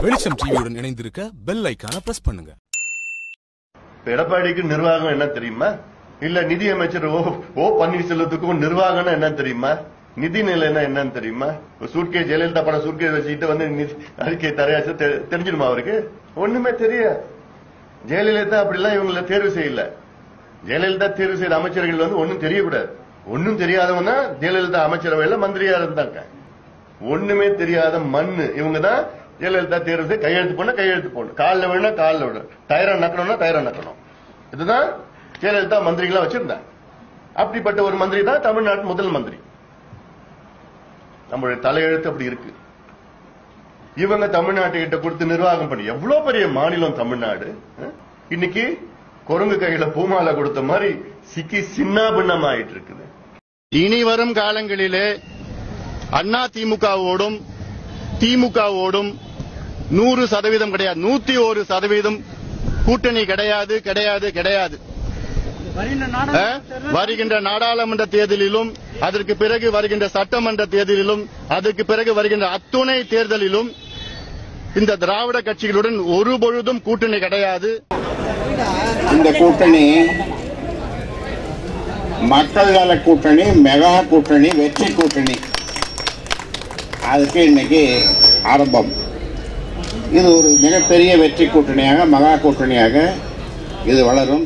வெளிச்சம் டிவியுடன் இணைந்திருக்க பெல் ஐக்கான பிரஸ் பண்ணுங்க. எடப்பாடிக்கு நிர்வாகம் என்ன தெரியுமா? இல்ல நிதி அமைச்சர் ஓ ஓ பன்னீர்செல்வத்துக்கும் நிர்வாகம்னா என்ன தெரியுமா? நிதி நிலைன்னா என்னன்னு தெரியுமா? சூட்கே ஜெயலலிதா படம் சூட்கே வச்சுக்கிட்டு வந்து அறிக்கை தரையாச்சு தெ- தெரிஞ்சிடுமா அவருக்கு? ஒண்ணுமே தெரிய ஜெயலலிதா அப்படிலாம் இவங்களை தேர்வு செய்யல. ஜெயலலிதா தேர்வு செய்த அமைச்சர்கள் வந்து ஒண்ணும் தெரியக்கூடாது. ஒன்னும் தெரியாதவங்க ஜெயலலிதா அமைச்சரவையில மந்திரியா இருந்தாங்க. ஒண்ணுமே தெரியாத மண்ணு. இவங்க தான் ஜெயலலிதா தேர்வு செய்து கையெழுத்து போன கையெழுத்து போடணும் காலில் விழுனா காலில் விடும் டயரை நக்கணும்னா டயரை நக்கணும். இதுதான் ஜெயலலிதா மந்திரிகளா வச்சிருந்தாங்க அப்படிப்பட்ட ஒரு மந்திரி தான் தமிழ்நாட்டு முதல் மந்திரி. நம்மளுடைய தலையெழுத்து அப்படி இருக்கு. இவங்க தமிழ்நாட்டு கிட்ட கொடுத்து நிர்வாகம் பண்ணி எவ்வளவு பெரிய மாநிலம் தமிழ்நாடு இன்னைக்கு குரங்கு கையில பூமாலை கொடுத்த மாதிரி சிக்கி சின்ன பின்னம் ஆயிட்டு இருக்குது இனி வரும் காலங்களிலே அண்ணா திமுகவோடும் திமுகவோடும் நூறு சதவீதம் கிடையாது. நூத்தி ஒரு சதவீதம் கூட்டணி கிடையாது கிடையாது கிடையாது. வருகின்ற நாடாளுமன்ற தேர்தலிலும் அதற்கு பிறகு வருகின்ற சட்டமன்ற தேர்தலிலும் அதற்கு பிறகு வருகின்ற அத்துணை தேர்தலிலும் இந்த திராவிட கட்சிகளுடன் ஒரு பொழுதும் கூட்டணி கிடையாது. இந்த கூட்டணி மக்கள் நல கூட்டணி மெகா கூட்டணி வெற்றி கூட்டணி. அதுக்கு இன்னைக்கு ஆரம்பம். இது ஒரு மிகப்பெரிய வெற்றி கூட்டணியாக மகா கூட்டணியாக இது வளரும்.